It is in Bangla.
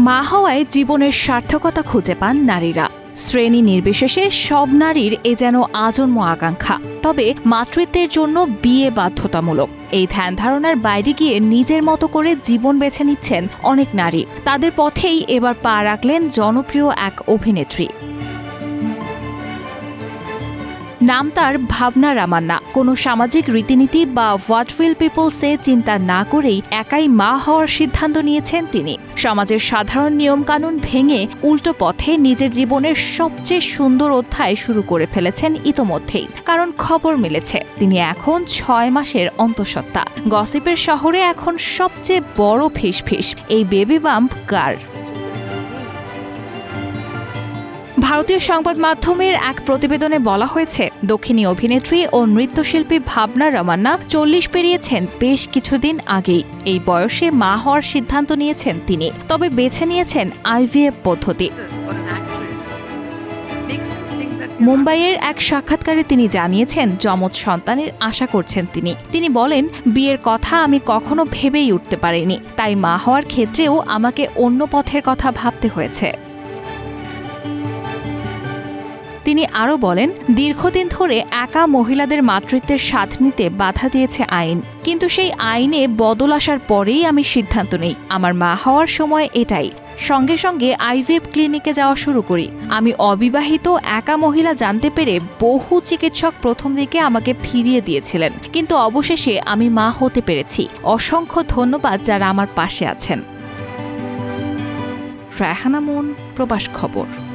মা হওয়ায় জীবনের সার্থকতা খুঁজে পান নারীরা। শ্রেণি নির্বিশেষে সব নারীর এ যেন আজন্ম আকাঙ্ক্ষা। তবে মাতৃত্বের জন্য বিয়ে বাধ্যতামূলক। এই ধ্যান ধারণার বাইরে গিয়ে নিজের মতো করে জীবন বেছে নিচ্ছেন অনেক নারী। তাদের পথেই এবার পা রাখলেন জনপ্রিয় এক অভিনেত্রী। নাম তার ভাবনা রামান্না। কোনো সামাজিক রীতিনীতি বা হোয়াট উইল পিপল সে চিন্তা না করেই একাই মা হওয়ার সিদ্ধান্ত নিয়েছেন তিনি। সমাজের সাধারণ নিয়মকানুন ভেঙে উল্টো পথে নিজের জীবনের সবচেয়ে সুন্দর অধ্যায় শুরু করে ফেলেছেন ইতোমধ্যেই। কারণ খবর মিলেছে, তিনি এখন ছয় মাসের অন্তঃসত্ত্বা। গসিপের শহরে এখন সবচেয়ে বড় ফিসফিস, এই বেবি বাম্প গার ভারতীয় সংবাদ মাধ্যমের এক প্রতিবেদনে বলা হয়েছে, দক্ষিণী অভিনেত্রী ও নৃত্যশিল্পী ভাবনা রমান্না চল্লিশ পেরিয়েছেন বেশ কিছুদিন আগেই। এই বয়সে মা হওয়ার সিদ্ধান্ত নিয়েছেন তিনি। তবে বেছে নিয়েছেন আইভিএফ পদ্ধতি। মুম্বাইয়ের এক সাক্ষাৎকারে তিনি জানিয়েছেন, যমজ সন্তানের আশা করছেন তিনি। তিনি বলেন, বিয়ের কথা আমি কখনো ভেবেই উঠতে পারিনি। তাই মা হওয়ার ক্ষেত্রেও আমাকে অন্য পথের কথা ভাবতে হয়েছে। তিনি আরও বলেন, দীর্ঘদিন ধরে একা মহিলাদের মাতৃত্বের স্বাদ নিতে বাধা দিয়েছে আইন। কিন্তু সেই আইনে বদল আসার পরেই আমি সিদ্ধান্ত নেই। আমার মা হওয়ার সময় এটাই। সঙ্গে সঙ্গে আইভিএফ ক্লিনিকে যাওয়া শুরু করি। আমি অবিবাহিত, একা মহিলা জানতে পেরে বহু চিকিৎসক প্রথম দিকে আমাকে ফিরিয়ে দিয়েছিলেন। কিন্তু অবশেষে আমি মা হতে পেরেছি। অসংখ্য ধন্যবাদ যারা আমার পাশে আছেন। রায়হানা মুন প্রবাস খবর।